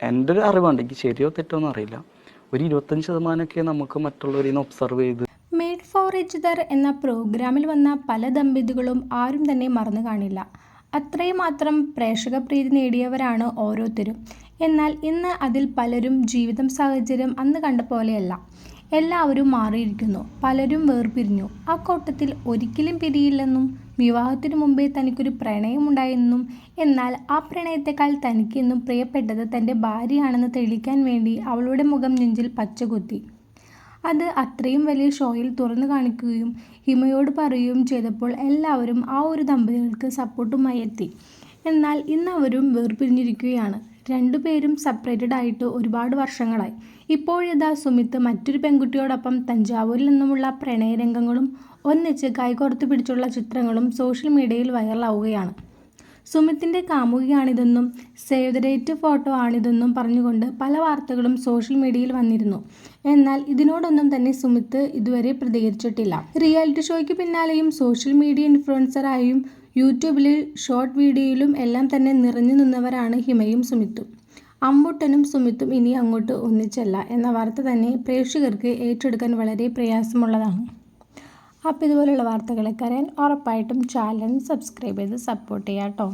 എന്റെ ഒരു അറിവുണ്ട് എനിക്ക് ശരിയോ തെറ്റോ എന്ന് അറിയില്ല. ഒരു ഇരുപത്തഞ്ച് ശതമാനമൊക്കെ നമുക്ക് മറ്റുള്ളവരിൽ നിന്ന് ഒബ്സർവ് ചെയ്ത് മെയ്ഡ് ഫോർ എച്ച് ദർ എന്ന പ്രോഗ്രാമിൽ വന്ന പല ദമ്പതികളും ആരും തന്നെ മറന്നു കാണില്ല. അത്രയും മാത്രം പ്രേക്ഷക പ്രീതി നേടിയവരാണ് ഓരോരുത്തരും. എന്നാൽ ഇന്ന് അതിൽ പലരും ജീവിതം സാഹചര്യം അന്ന് കണ്ട പോലെയല്ല. എല്ലാവരും മാറിയിരിക്കുന്നു. പലരും വേർപിരിഞ്ഞു. ആ കൂട്ടത്തിൽ ഒരിക്കലും പിരിയില്ലെന്നും വിവാഹത്തിനു മുമ്പേ തനിക്കൊരു പ്രണയമുണ്ടായെന്നും എന്നാൽ ആ പ്രണയത്തെക്കാൾ തനിക്കെന്നും പ്രിയപ്പെട്ടത് തന്റെ ഭാര്യയാണെന്ന് തെളിയിക്കാൻ വേണ്ടി അവളുടെ മുഖം നെഞ്ചിൽ പച്ചകുത്തി. അത് അത്രയും വലിയ ഷോയിൽ തുറന്നു കാണിക്കുകയും ഹിമയോട് പറയുകയും ചെയ്തപ്പോൾ എല്ലാവരും ആ ഒരു ദമ്പതികൾക്ക് സപ്പോർട്ടുമായി എത്തി. എന്നാൽ ഇന്ന് അവരും വേർപിരിഞ്ഞിരിക്കുകയാണ്. രണ്ടുപേരും സെപ്പറേറ്റഡ് ആയിട്ട് ഒരുപാട് വർഷങ്ങളായി. ഇപ്പോഴിതാ സുമിത്ത് മറ്റൊരു പെൺകുട്ടിയോടൊപ്പം തഞ്ചാവൂരിൽ നിന്നുമുള്ള പ്രണയരംഗങ്ങളും ഒന്നിച്ച് കൈകോർത്ത് പിടിച്ചുള്ള ചിത്രങ്ങളും സോഷ്യൽ മീഡിയയിൽ വൈറലാവുകയാണ് സുമിത്തിന്റെ കാമുകിയാണിതെന്നും സേവ് ദ ഫോട്ടോ ആണിതെന്നും പറഞ്ഞുകൊണ്ട് പല വാർത്തകളും സോഷ്യൽ മീഡിയയിൽ വന്നിരുന്നു. എന്നാൽ ഇതിനോടൊന്നും തന്നെ സുമിത്ത് ഇതുവരെ പ്രതികരിച്ചിട്ടില്ല. റിയാലിറ്റി ഷോയ്ക്ക് പിന്നാലെയും സോഷ്യൽ മീഡിയ ഇൻഫ്ലുവൻസറായും യൂട്യൂബിൽ ഷോർട്ട് വീഡിയോയിലും എല്ലാം തന്നെ നിറഞ്ഞു നിന്നവരാണ് ഹിമയും സുമിത്തും. അമ്പുട്ടനും സുമിത്തും ഇനി അങ്ങോട്ട് ഒന്നിച്ചല്ല എന്ന വാർത്ത തന്നെ പ്രേക്ഷകർക്ക് ഏറ്റെടുക്കാൻ വളരെ പ്രയാസമുള്ളതാണ്. അപ്പോൾ ഇതുപോലുള്ള വാർത്തകളൊക്കെ അറിയാൻ ഉറപ്പായിട്ടും ചാനൽ സബ്സ്ക്രൈബ് ചെയ്ത് സപ്പോർട്ട് ചെയ്യാം കേട്ടോ